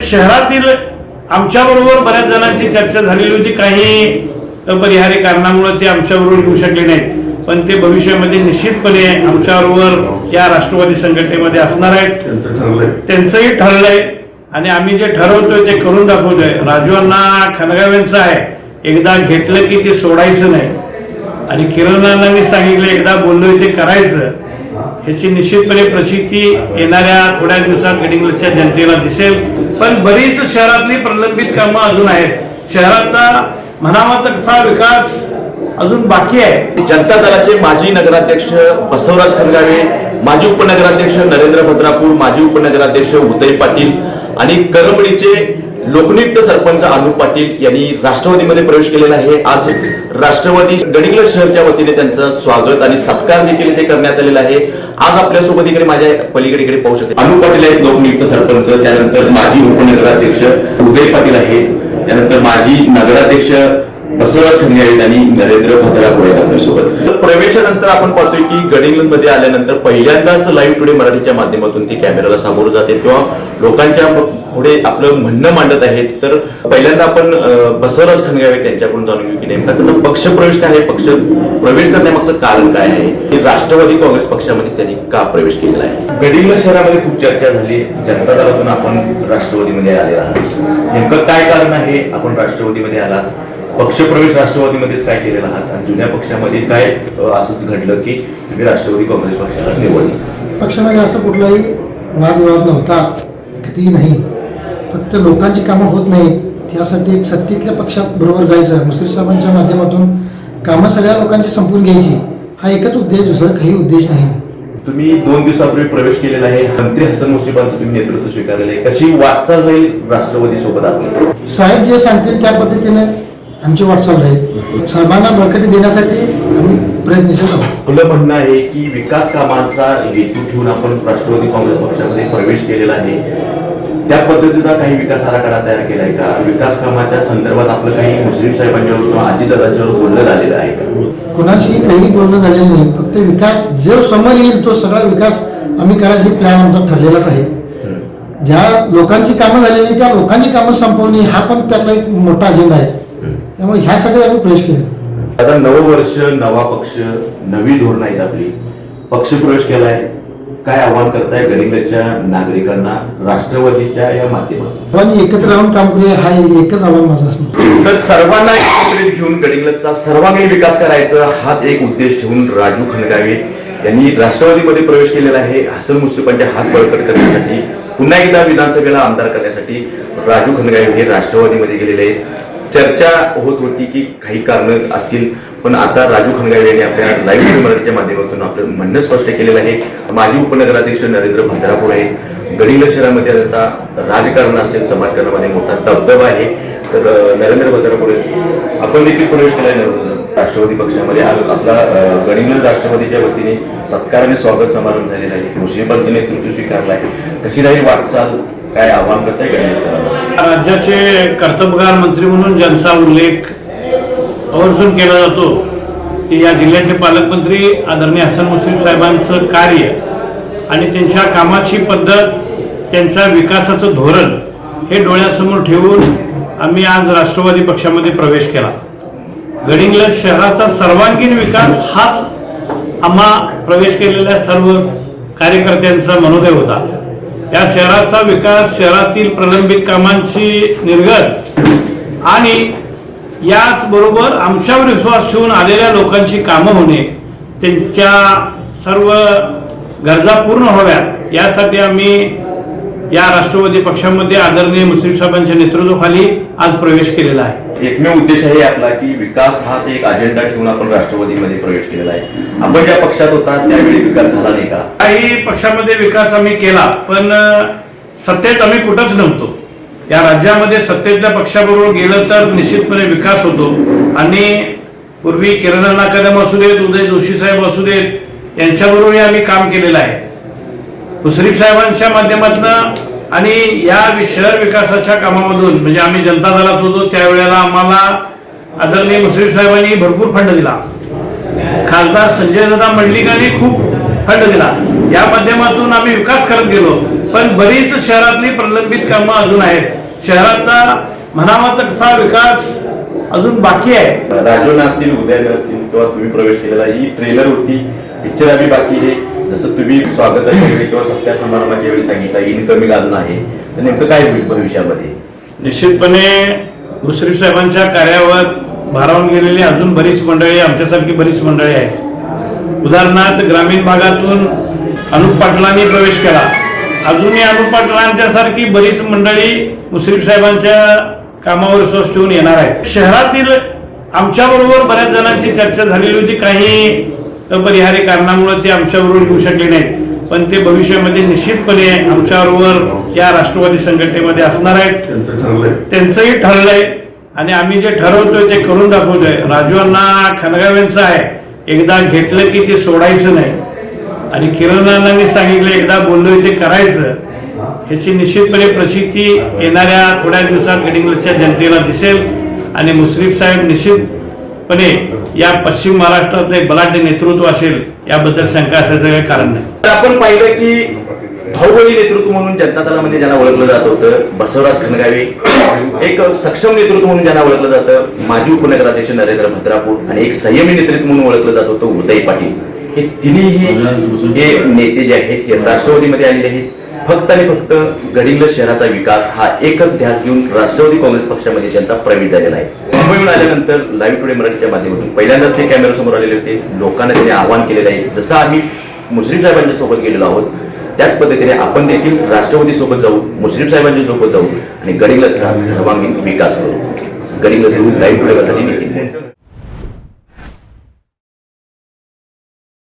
शहरातील आमच्याबरोबर बऱ्याच जणांची चर्चा झालेली होती. काही अपरिहार्य कारणामुळे ते आमच्याबरोबर येऊ शकले नाहीत. पण ते भविष्यामध्ये निश्चितपणे आमच्याबरोबर या राष्ट्रवादी संघटनेमध्ये असणार आहेत. त्यांचंही ठरलंय. आणि आम्ही जे ठरवतोय ते करून दाखवतोय. राजू अण्णा खनगावेंचं आहे. एकदा घेतलं की ते सोडायचं नाही. आणि किरण अण्णांनी सांगितलं एकदा बोललोय ते करायचं. ह्याची निश्चितपणे प्रचिती येणाऱ्या थोड्या दिवसात गडिंगलच्या जनतेला दिसेल. पण बरीच शहरातली प्रलंबित कामं अजून आहेत. शहराचा म्हणावा तसा विकास अजून बाकी आहे? जनता दलाचे माजी नगराध्यक्ष बसवराज खनगावे माजी उपनगराध्यक्ष नरेंद्र भद्रापूर माजी उपनगराध्यक्ष उदय पाटील आणि करंबळीचे लोकनियुक्त सरपंच अनुप पाटील यांनी राष्ट्रवादीमध्ये प्रवेश केलेला आहे. आज राष्ट्रवादी गडिंग्लज शहरच्या वतीने त्यांचं स्वागत आणि सत्कार देखील इथे करण्यात आलेला आहे. आज आपल्यासोबत इकडे माझ्या पलीकडे इकडे पाहू शकते. अनु पाटील आहेत लोकनियुक्त सरपंच त्यानंतर माजी उपनगराध्यक्ष उदय पाटील आहेत त्यानंतर माजी नगराध्यक्ष बसवराज खंगे आहेत आणि नरेंद्र भद्रापूर आहेत आपल्यासोबत प्रवेशानंतर आपण पाहतोय की गडिंग्लंजमध्ये आल्यानंतर पहिल्यांदाच लाईव्ह टुडे मराठीच्या माध्यमातून ती कॅमेराला सामोरं जाते किंवा लोकांच्या पुढे आपलं म्हणणं मांडत आहेत. तर पहिल्यांदा आपण बसवराज खंडगावे त्यांच्याकडून जाणून घेऊ की नेमका त्यांचा पक्ष प्रवेश काय आहे पक्ष प्रवेश करण्यामागचं कारण काय आहे? की राष्ट्रवादी काँग्रेस पक्षामध्ये त्यांनी का प्रवेश केलेला आहे? गडिंग्लज शहरामध्ये खूप चर्चा झाली. जनता दलातून आपण राष्ट्रवादीमध्ये आले आहात. नेमकं काय कारण आहे? आपण राष्ट्रवादीमध्ये आलात. पक्षप्रवेश राष्ट्रवादीमध्येच काय केलेला आहात आणि जुन्या पक्षामध्ये काय असंच घडलं की तुम्ही राष्ट्रवादी काँग्रेस पक्षाला निवडले? पक्षामध्ये असं कुठलाही वादविवाद नव्हता कधीही नाही. फक्त लोकांची कामं होत नाहीत त्यासाठी एक सत्तेतल्या पक्षात बरोबर जायचं मुश्रीफ साहेबांच्या माध्यमातून कामं सगळ्या लोकांची संपून घ्यायची हा एकच उद्देश दुसरा काही उद्देश नाही. तुम्ही दोन दिवसापूर्वी प्रवेश केलेला आहे मंत्री हसन मुश्रीफांचं तुम्ही नेतृत्व स्वीकारलेलं आहे. कशी वाटचाल राहील राष्ट्रवादी सोबत आपली साहेब जे सांगतील त्या पद्धतीने आमची वाटचाल राहील. साहेबांना बळकटी देण्यासाठी आम्ही प्रयत्नशील आहोत. आपलं म्हणणं आहे की विकास कामांचा हेतू ठेवून आपण राष्ट्रवादी काँग्रेस पक्षामध्ये प्रवेश केलेला आहे. त्या पद्धतीचा काही विकास आराखडा तयार केलाय का? विकास कामाच्या संदर्भात आपलं काही मुस्लिम साहेबांच्यावर किंवा अजितदादांच्यावर बोलणं झालेलं आहे का? कोणाशी काही बोलणं झालेलं नाही. फक्त विकास जो समोर येईल तो सगळा विकास आम्ही करायचा प्लॅन आमचा ठरलेलाच आहे. ज्या लोकांची कामं झालेली त्या लोकांची कामं संपवणे हा पण त्यातला एक मोठा अजेंडा आहे. त्यामुळे ह्यासाठी आम्ही प्रवेश केला. आता नवं वर्ष नवा पक्ष नवी धोरणं आहेत आपली. पक्षप्रवेश केलाय. काय आव्हान करताय गडिंगच्या नागरिकांना राष्ट्रवादीच्या या माध्यमातून? पण एकत्र राहून काम करूया हा एकच आव्हान माझं असणार तर सर्वांना एकत्रित घेऊन गडिंगलजचा सर्वांगीण विकास करायचा हाच एक उद्देश ठेवून राजू खंडगावे यांनी राष्ट्रवादीमध्ये प्रवेश केलेला आहे. हसन मुश्रीफांचे हात बळकट करण्यासाठी पुन्हा एकदा विधानसभेला आमदार करण्यासाठी राजू खंडगावे हे राष्ट्रवादीमध्ये गेलेले आहेत. चर्चा होत होती की काही कारण असतील पण आता राजू खंडगावे यांनी आपल्या लाईव्ह मराठीच्या माध्यमातून आपलं म्हणणं स्पष्ट केलेलं आहे. माजी उपनगराध्यक्ष नरेंद्र भद्रापूर आहेत गडिंग्लज शहरामध्ये त्याचा राजकारण असेल समाजकारणामध्ये मोठा दबदबा आहे. तर नरेंद्र भद्रापूर आपण देखील प्रवेश केला नरेंद्र राष्ट्रवादी पक्षामध्ये. आज आपला अं, राष्ट्रवादीच्या वतीने सत्काराने स्वागत समारंभ झालेला आहे. मुश्रीफांचं नेतृत्व स्वीकारलं आहे. कशी राहील वाटचाल? काय आव्हान करताय गडिंग्लज राज्याचे कर्तबगार मंत्री म्हणून ज्यांचा उल्लेख आवर्जून केला जातो की या जिल्ह्याचे पालकमंत्री आदरणीय हसन मुश्रीफ साहेबांचं कार्य आणि त्यांच्या कामाची पद्धत त्यांचा विकासाचं धोरण हे डोळ्यासमोर ठेवून आम्ही आज राष्ट्रवादी पक्षामध्ये प्रवेश केला. गडिंगलज शहराचा सर्वांगीण विकास हाच आम्हा प्रवेश केलेल्या सर्व कार्यकर्त्यांचा मनोदय होता. या शहराचा विकास शहरातील प्रलंबित कामांची निर्गत आणि याच बरोबर आमच्यावर विश्वास ठेवून आलेल्या लोकांची कामं होणे त्यांच्या सर्व गरजा पूर्ण व्हाव्यात यासाठी आम्ही या राष्ट्रवादी पक्षामध्ये आदरणीय मुस्लिम साहेबांच्या नेतृत्वाखाली आज प्रवेश केलेला आहे. एकमेव उद्देश आहे आपला की विकास हाच एक अजेंडा ठेवून आपण राष्ट्रवादीमध्ये प्रवेश केलेला आहे. आपण ज्या पक्षात होता त्यावेळी विकास झाला नाही का? काही पक्षामध्ये विकास आम्ही केला पण सत्तेत आम्ही कुठंच नव्हतो. या राज्यामध्ये सत्तेतल्या पक्षाबरोबर गेलं तर निश्चितपणे विकास होतो. आणि पूर्वी किरणा कदम असू देत उदय जोशी साहेब असू देत यांच्याबरोबरही आम्ही काम केलेलं आहे. मुश्रीफ साहेबांच्या माध्यमातून आणि या शहर विकासाच्या कामामधून म्हणजे आम्ही जनता दलात होतो त्यावेळेला आम्हाला आदरणीय मुश्रीफ साहेबांनी भरपूर फंड दिला. खासदार संजय दादा मंडलिकांनी खूप फंड दिला. या माध्यमातून आम्ही विकास करत गेलो पण बरीच शहरातली प्रलंबित कामं अजून आहेत. शहराचा म्हणावा तसा विकास अजून बाकी आहे. राजून असतील उदयन असतील किंवा तुम्ही प्रवेश केलेला ही ट्रेलर होती पिक्चर आम्ही बाकी आहे. जसं तुम्ही स्वागताच्या वेळी किंवा सत्कार समारंभाच्या वेळी सांगितलं इनकमिंग अजून आहे तर नेमकं काय होईल भविष्यामध्ये? निश्चितपणे मुश्रीफ साहेबांच्या कार्यावर भारावून गेलेली अजून बरीच मंडळी आमच्यासारखी बरीच मंडळी आहेत. उदाहरणार्थ ग्रामीण भागातून अनुप पाटलांनी प्रवेश केला. अजूनही अनुप पाटलांच्या सारखी बरीच मंडळी मुश्रीफ साहेबांच्या कामावर विश्वास ठेवून येणार आहेत. शहरातील आमच्याबरोबर बऱ्याच जणांची चर्चा झालेली होती. काही अपरिहार्य कारणामुळे ते आमच्याबरोबर येऊ शकले नाहीत. पण ते भविष्यामध्ये निश्चितपणे आमच्याबरोबर या राष्ट्रवादी संघटनेमध्ये असणार आहेत. त्यांचंही ठरलंय. आणि आम्ही जे ठरवतोय ते करून दाखवतोय. राजू अण्णा खनगावेंचं आहे. एकदा घेतलं की ते सोडायचं नाही. आणि किरण अण्णांनी सांगितलं एकदा बोललोय ते करायचं. ह्याची निश्चितपणे प्रचिती येणाऱ्या थोड्या दिवसात गडिंग्लजच्या जनतेला दिसेल. आणि मुश्रीफ साहेब निश्चितपणे या पश्चिम महाराष्ट्रात एक बलाढ्य नेतृत्व असेल याबद्दल शंका असायचं काही कारण नाही. तर आपण पाहिलं की भाऊबली नेतृत्व म्हणून जनता दलामध्ये ज्यांना ओळखलं जात होतं बसवराज खनगावे एक सक्षम नेतृत्व म्हणून ज्यांना ओळखलं जातं माजी उपनगराध्यक्ष नरेंद्र भद्रापूर आणि एक संयमी नेतृत्व म्हणून ओळखलं जात होतं उदय पाटील. हे तिन्ही हे नेते जे आहेत हे राष्ट्रवादीमध्ये आलेले आहेत. फक्त आणि फक्त गडिंग्लज शहराचा विकास हा एकच ध्यास घेऊन राष्ट्रवादी काँग्रेस पक्षामध्ये त्यांचा प्रवेश झालेला आहे. मुंबईहून आल्यानंतर लाईव्ह टुडे मराठीच्या माध्यमातून पहिल्यांदाच ते कॅमेऱ्यासमोर आलेले होते. लोकांना त्यांनी आवाहन केलेलं आहे. जसं आम्ही मुस्लिम साहेबांच्या सोबत गेलेलो आहोत त्याच पद्धतीने आपण देखील राष्ट्रवादी सोबत जाऊ मुस्लिम साहेबांच्या सोबत जाऊ आणि गडिंग्लजचा सर्वांगीण विकास करू. Gadhinglaj live today